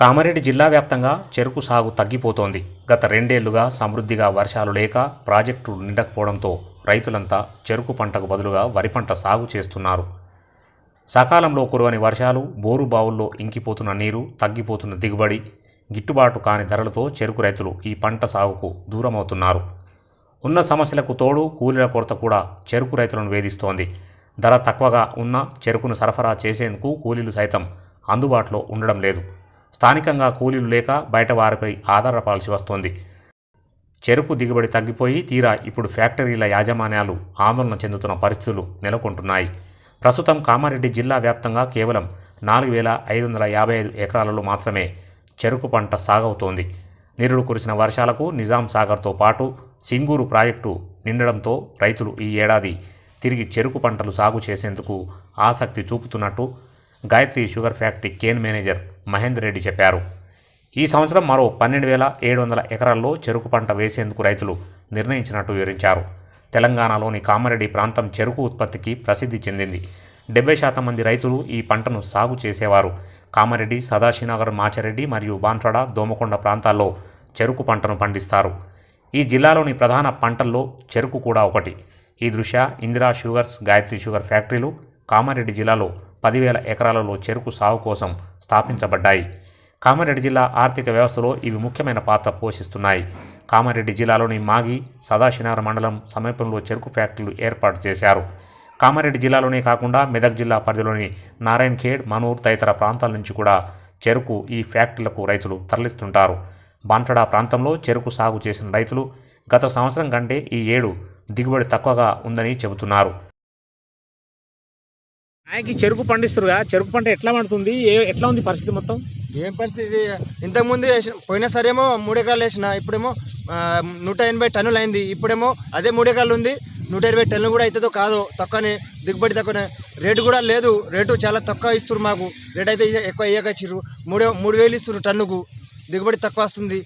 కామారెడ్డి జిల్లా వ్యాప్తంగా చెరుకు సాగు తగ్గిపోతోంది. గత రెండేళ్ళుగా సమృద్ధిగా వర్షాలు లేక ప్రాజెక్టులు నిండకపోవడంతో రైతులంతా చెరుకు పంటకు బదులుగా వరి పంట సాగు చేస్తున్నారు. సకాలంలో కురవని వర్షాలు బోరు బావుల్లో ఇంకిపోతున్న నీరు తగ్గిపోతున్న దిగుబడి గిట్టుబాటు కాని ధరలతో చెరుకు రైతులు ఈ పంట సాగుకు దూరమవుతున్నారు. ఉన్న సమస్యలకు తోడు కూలీల కొరత కూడా చెరుకు రైతులను వేధిస్తోంది. ధర తక్కువగా ఉన్న చెరుకును సరఫరా చేసేందుకు కూలీలు సైతం అందుబాటులో ఉండడం లేదు. స్థానికంగా కూలీలు లేక బయట వారిపై ఆధారపడాల్సి వస్తోంది. చెరుకు దిగుబడి తగ్గిపోయి తీరా ఇప్పుడు ఫ్యాక్టరీల యాజమాన్యాలు ఆందోళన చెందుతున్న పరిస్థితులు నెలకొంటున్నాయి. ప్రస్తుతం కామారెడ్డి జిల్లా వ్యాప్తంగా కేవలం నాలుగు వేల ఐదు వందల యాభై ఐదు ఎకరాలలో మాత్రమే చెరుకు పంట సాగవుతోంది. నిరుడు కురిసిన వర్షాలకు నిజాం సాగర్తో పాటు సింగూరు ప్రాజెక్టు నిండడంతో రైతులు ఈ ఏడాది తిరిగి చెరుకు పంటలు సాగు చేసేందుకు ఆసక్తి చూపుతున్నట్టు Gayatri sugar factory cane manager Mahender Reddy చెప్పారు. ఈ సంవత్సరం మరో పన్నెండు వేల ఏడు వందల ఎకరాల్లో చెరుకు పంట వేసేందుకు రైతులు నిర్ణయించినట్టు వివరించారు. తెలంగాణలోని కామారెడ్డి ప్రాంతం చెరుకు ఉత్పత్తికి ప్రసిద్ధి చెందింది. డెబ్బై శాతం మంది రైతులు ఈ పంటను సాగు చేసేవారు. కామారెడ్డి సదాశివనగర్ మాచారెడ్డి మరియు బాన్సడ దోమకొండ ప్రాంతాల్లో చెరుకు పంటను పండిస్తారు. ఈ జిల్లాలోని ప్రధాన పంటల్లో చెరుకు కూడా ఒకటి. ఈ దృష్ట్యా ఇందిరా షుగర్స్ గాయత్రి షుగర్ ఫ్యాక్టరీలు కామారెడ్డి జిల్లాలో పదివేల ఎకరాలలో చెరుకు సాగు కోసం స్థాపించబడ్డాయి. కామారెడ్డి జిల్లా ఆర్థిక వ్యవస్థలో ఇవి ముఖ్యమైన పాత్ర పోషిస్తున్నాయి. కామారెడ్డి జిల్లాలోని మాగి సదాశినార మండలం సమీపంలో చెరుకు ఫ్యాక్టరీలు ఏర్పాటు చేశారు. కామారెడ్డి జిల్లాలోనే కాకుండా మెదక్ జిల్లా పరిధిలోని నారాయణ్ ఖేడ్ మనూర్ తదితర ప్రాంతాల నుంచి కూడా చెరుకు ఈ ఫ్యాక్టరీలకు రైతులు తరలిస్తుంటారు. బాంటడా ప్రాంతంలో చెరుకు సాగు చేసిన రైతులు గత సంవత్సరం కంటే ఈ ఏడు దిగుబడి తక్కువగా ఉందని చెబుతున్నారు. ఆయనకి చెరుకు పండిస్తురుగా? చెరుకు పంట ఎట్లా పండుతుంది? ఏ- ఎట్లా ఉంది పరిస్థితి మొత్తం? ఏం పరిస్థితి? ఇంతకుముందు వేసిన పోయిన సరేమో మూడు ఎకరాలు వేసిన ఇప్పుడేమో నూట ఎనభై టన్నులు అయింది. ఇప్పుడేమో అదే మూడు ఎకరాలు ఉంది. నూట ఇరవై టన్నులు కూడా అవుతుందో కాదో తక్కువనే దిగుబడి తక్కువనే. రేటు కూడా లేదు. రేటు చాలా తక్కువ ఇస్తున్నారు మాకు. రేట్ అయితే ఎక్కువ ఇయ్యకొచ్చిర్రు మూడు మూడు వేలు ఇస్తున్నారు టన్నుకు. దిగుబడి తక్కువ వస్తుంది.